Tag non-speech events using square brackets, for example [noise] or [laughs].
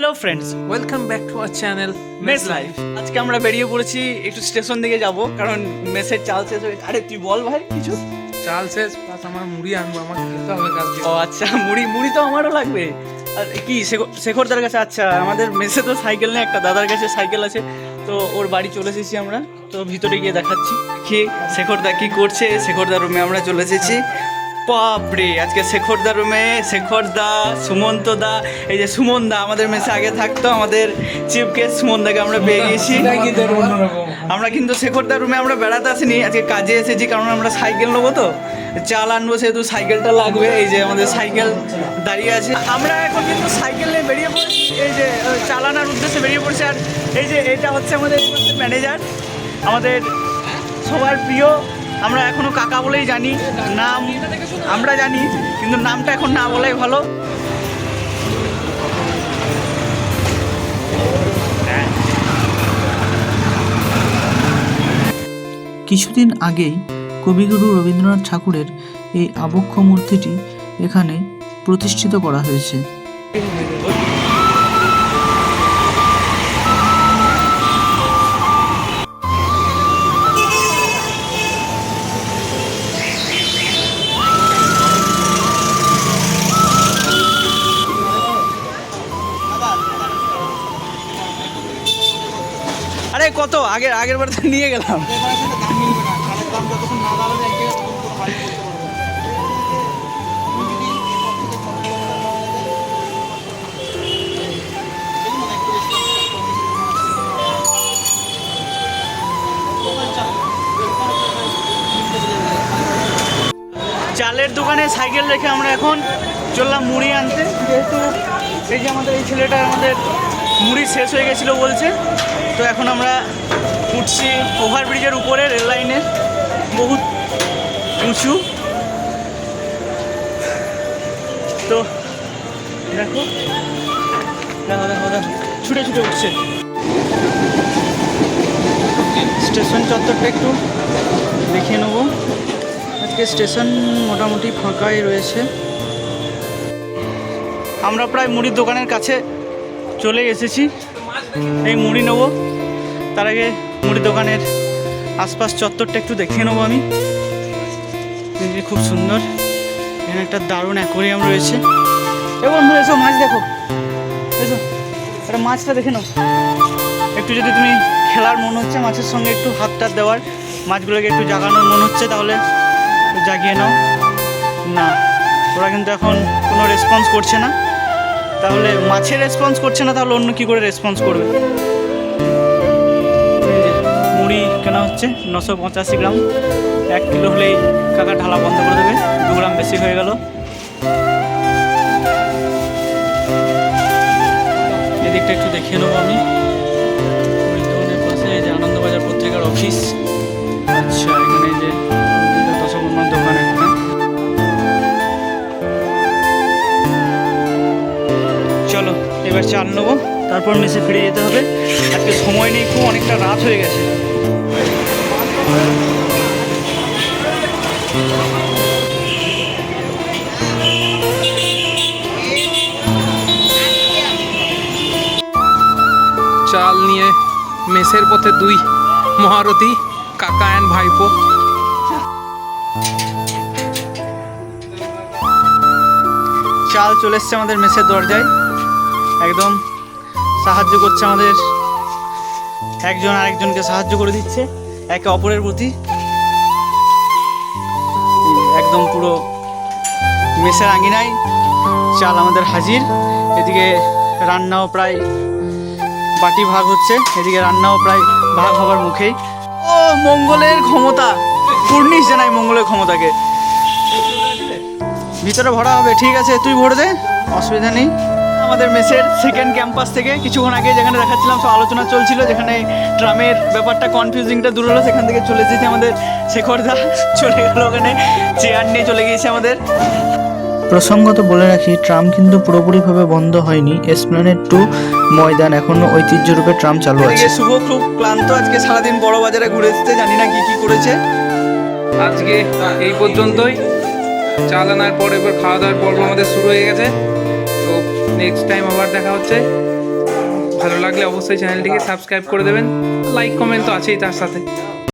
Hello friends welcome back to our channel mess life আজকে আমরা বেরিয়ে পড়েছি একটু স্টেশন দিকে যাব কারণ মেসের চাল শেষ হয়ে আরে তুই বল ভাই কিছু? চাল শেষ প্লাস আমার মুড়ি আনব আমার খেতে হবে কালকে। ও আচ্ছা মুড়ি মুড়ি তো আমারও লাগবে। আর কি শেখ- শেখরদার কাছে আচ্ছা আমাদের মেসে তো সাইকেল নেই একটা দাদার কাছে সাইকেল আছে তো ওর বাড়ি চলে এসেছি আমরা। তো ভিতরে গিয়ে দেখাচ্ছি কি শেখরদা কি করছে শেখরদার রুমে আমরা চলে এসেছি। বাপরে আজকে শেখরদার রুমে শেখরদা সুমন্ত দা এই যে সুমন দা আমাদের মেসে আগে থাকতো আমাদের চিফ গেস্ট সুমন দাকে আমরা পেয়ে গেছি। [laughs] আমরা কিন্তু শেখরদার রুমে আমরা বেড়াতে আসিনি আজকে কাজে এসেছি কারণ আমরা সাইকেল নেব তো। চাল আনব সেহেতু সাইকেলটা লাগবে এই যে আমাদের সাইকেল দাঁড়িয়ে আছে। আমরা এখন কিন্তু সাইকেল নিয়ে বেরিয়ে পড়েছি এই যে চালানোর উদ্দেশ্যে বেরিয়ে পড়ছে আর এই যে এটা হচ্ছে আমাদের ম্যানেজার আমাদের সবার প্রিয় আমরা এখনও কাকা বলেই জানি, নাম আমরা জানি, কিন্তু নামটা এখন না বলাই ভালো। কিছুদিন আগেই কবিগুরু রবীন্দ্রনাথ ঠাকুরের এই আবক্ষ মূর্তিটি এখানে প্রতিষ্ঠিত করা হয়েছে। আগের আগের বার তো নিয়ে গেলাম। চালের দোকানে সাইকেল রেখে আমরা এখন চললাম মুড়ি আনতে। যেহেতু এই যে আমাদের এই ছেলেটা আমাদের মুড়ি শেষ হয়ে গেছিল বলছে। তো এখন আমরা উঠছি ওভারব্রিজের উপরে, রেল লাইনের বহুত উঁচু। তো, দেখো। দেখো দেখো দেখো। ছুটে ছুটে উঠছে। স্টেশন চত্বরটা একটু দেখিয়ে নেব। আজকে স্টেশন মোটামুটি ফাঁকাই রয়েছে। আমরা প্রায় মুড়ির দোকানের কাছে চলে এসেছি। এই মুড়ি নেব। তার আগে মুড়ি দোকানের আশপাশ চত্বরটা একটু দেখিয়ে নেব আমি। খুব সুন্দর। এখানে একটা দারুণ অ্যাকোরিয়াম রয়েছে। এবং এসো মাছ দেখো। এসো, একটা মাছটা দেখে নাও। একটু যদি তুমি খেলার মন হচ্ছে মাছের সঙ্গে একটু হাত টাত দেওয়ার, মাছগুলোকে একটু জাগানোর মন হচ্ছে তাহলে জাগিয়ে নাও। না, ওরা কিন্তু এখন কোনো রেসপন্স করছে না। তাহলে মাছের রেসপন্স করছে না, তাহলে অন্য কী করে রেসপন্স করবে? কেনা হচ্ছে নশো পঁচাশি গ্রাম। এক কিলো হলেই কাকা ঢালা বন্ধ করে দেবে। দু গ্রাম বেশি হয়ে গেল। এদিকটা একটু দেখিয়ে নেব আমি। পাশে এই যে আনন্দবাজার পত্রিকার অফিস আচ্ছা এখানে যে দোকান একটা চলো, এবার চাল নেব। তারপর মেসে ফিরে যেতে হবে। আজকে সময় নেই খুব অনেকটা রাত হয়ে গেছে। চাল নিয়ে মেসের পথে দুই মহারথী, কাকা অ্যান্ড ভাইপো। চাল চলে এসছে আমাদের মেসের দরজায়। একদম সাহায্য করছে আমাদের। একজন আরেকজনকে সাহায্য করে দিচ্ছে। একে অপরের প্রতি একদম পুরো মেসের আঙিনায়, চাল আমাদের হাজির। এদিকে রান্নাও প্রায় বাটি ভাগ হচ্ছে, এদিকে রান্নাও প্রায় ভাগ হবার মুখেই। ও, মঙ্গলের ক্ষমতা! পূর্ণিশ জানাই মঙ্গলের ক্ষমতাকে। ভিতরে ভরা হবে, ঠিক আছে, তুই ভরে দে, অসুবিধা নেই। আমাদের মেসের সেকেন্ড ক্যাম্পাস থেকে। কিছুক্ষণ আগে যেখানে দেখাচ্ছিলাম সব আলোচনা চলছিল যেখানে ট্রামের ব্যাপারটা কনফিউজিংটা দূর হলো সেখান থেকে চলে এসেছে আমাদের শেখর শেখরদা চলে গেল ওখানে চেয়ার নিয়ে চলে গিয়েছে আমাদের। প্রসঙ্গত বলে রাখি ট্রাম কিন্তু পুরোপুরিভাবে বন্ধ হয়নি। এসপ্ল্যানেড টু ময়দান এখনও ঐতিহ্যরূপে ট্রাম চালু আছে। শুভ খুব ক্লান্ত আজকে সারাদিন বড় বাজারে ঘুরে এসেছে জানি না কি কি করেছে। আজকে এই পর্যন্তই। চাল আনার পর এবার খাওয়া দাওয়ার পর্ব আমাদের শুরু হয়ে গেছে। তো নেক্সট টাইম আবার দেখা হচ্ছে। ভালো লাগলে অবশ্যই চ্যানেলটিকে সাবস্ক্রাইব করে দেবেন। লাইক কমেন্ট তো আছেই তার সাথে।